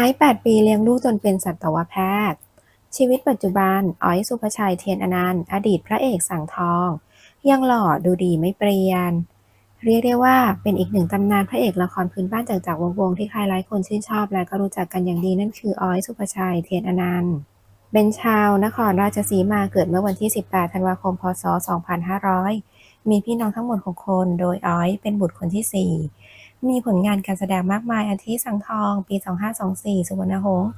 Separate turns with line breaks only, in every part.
าย 8 ปีเลี้ยงลูกจนเป็นสัตวแพทย์ ชีวิตปัจจุบันอ๋อยสุภชัยเทียนอนันต์ อดีตพระเอกสังทอง ยังหล่อดูดีไม่เปลี่ยน เรียกได้ว่าเป็นอีกหนึ่งตำนานพระเอกละครพื้นบ้านจากจากวงวงที่ใครหลายคนชื่นชอบและก็รู้จักกันอย่างดีนั่นคืออ๋อยสุภชัยเทียนอนันต์เป็นชาวนครราชสีมาเกิดเมื่อวันที่ 18 ธันวาคม พศ 2500 มีพี่น้องทั้งหมด 6 คน โดยอ๋อยเป็นบุตรคนที่ 4 มีผลงานการแสดงมากมายอาทิสังทอง ปี 2524 สุวรรณหงษ์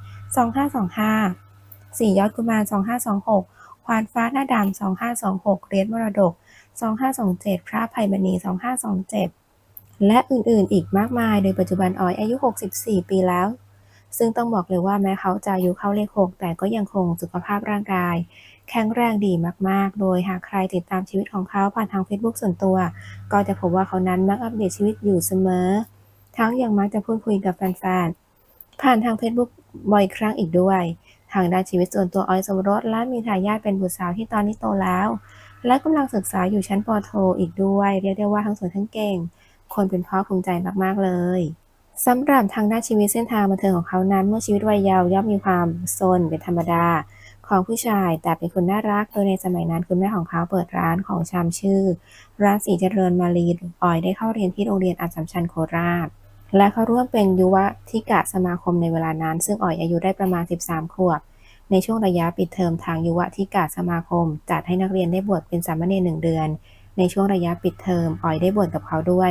2525 สี่ยอดกุมาร 2526 ควานฟ้าหน้าดำ 2526 เรียนมรดก 2527 พระภัยมณี 2527 และอื่นๆ อีกมากมาย โดยปัจจุบันออยอายุ 64 ปีแล้ว ซึ่งต้องบอกเลยว่าแม้เขาจะอายุเข้าเลข6แต่ก็ยังคงสุขภาพร่างกาย แข็งแรงดีมากๆ โดยหากใครติดตามชีวิตของเขาผ่านทาง Facebook ส่วนตัว ก็จะพบว่าเขานั้นมักอัปเดตชีวิตอยู่เสมอ ทั้งยังมักจะพูดคุยกับแฟนๆ ผ่านทาง Facebook บ่อยครั้งอีกด้วย ทางด้านชีวิตส่วนตัวออยสมรสและมีทายาทเป็นบุตรสาวที่ตอนนี้โตแล้ว และกำลังศึกษาอยู่ชั้นปโทอีกด้วย เรียกได้ว่าทั้งสวยทั้งเก่ง คนเป็นพ่อภูมิใจมากๆเลย สำหรับทางด้านชีวิตเส้นทางบันเทิงของเขานั้น เมื่อชีวิตวัยเยาว์ย่อมมีความซนเป็นธรรมดาของผู้ชาย แต่เป็นคนน่ารักโดยในสมัยนั้นคุณแม่ของเขาเปิดร้านของชำชื่อ ร้านสีเจริญมารีออยได้เข้าเรียนที่โรงเรียนอัสสัมชัญโคราช และเขาร่วมเป็นยุวธิกะสมาคมในเวลานั้น ซึ่งออยอายุได้ประมาณ 13 ขวบ ในช่วงระยะปิดเทอมทางยุวธิกะสมาคม จัดให้นักเรียนได้บวชเป็นสามเณรหนึ่งเดือน ในช่วงระยะปิดเทอมออยได้บวชกับเขาด้วย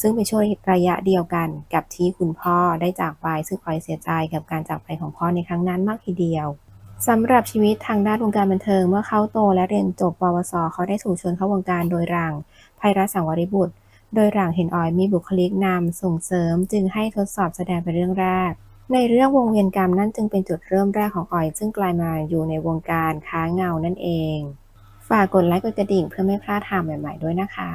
ซึ่งเป็นช่วงระยะเดียวกันกับที่คุณพ่อได้จากไป ซึ่งออยเสียใจกับการจากไปของพ่อในครั้งนั้นมากทีเดียวสำหรับชีวิตทางด้านวงการบันเทิงเมื่อเขาโตและเรียนจบปวส เขาได้ถูกชวนเข้าวงการโดยหลังภัยรัตน์สังวริบุตร โดยหลังเห็นออยมีบุคลิกนำส่งเสริม จึงให้ทดสอบแสดงเป็นเรื่องแรก ในเรื่องวงเวียนกรรมนั่นจึงเป็นจุดเริ่มแรกของออย ซึ่งกลายมาอยู่ในวงการค้าเงานั่นเอง ฝากกดไลค์กดกระดิ่งเพื่อไม่พลาดทางใหม่ ๆ ด้วยนะคะ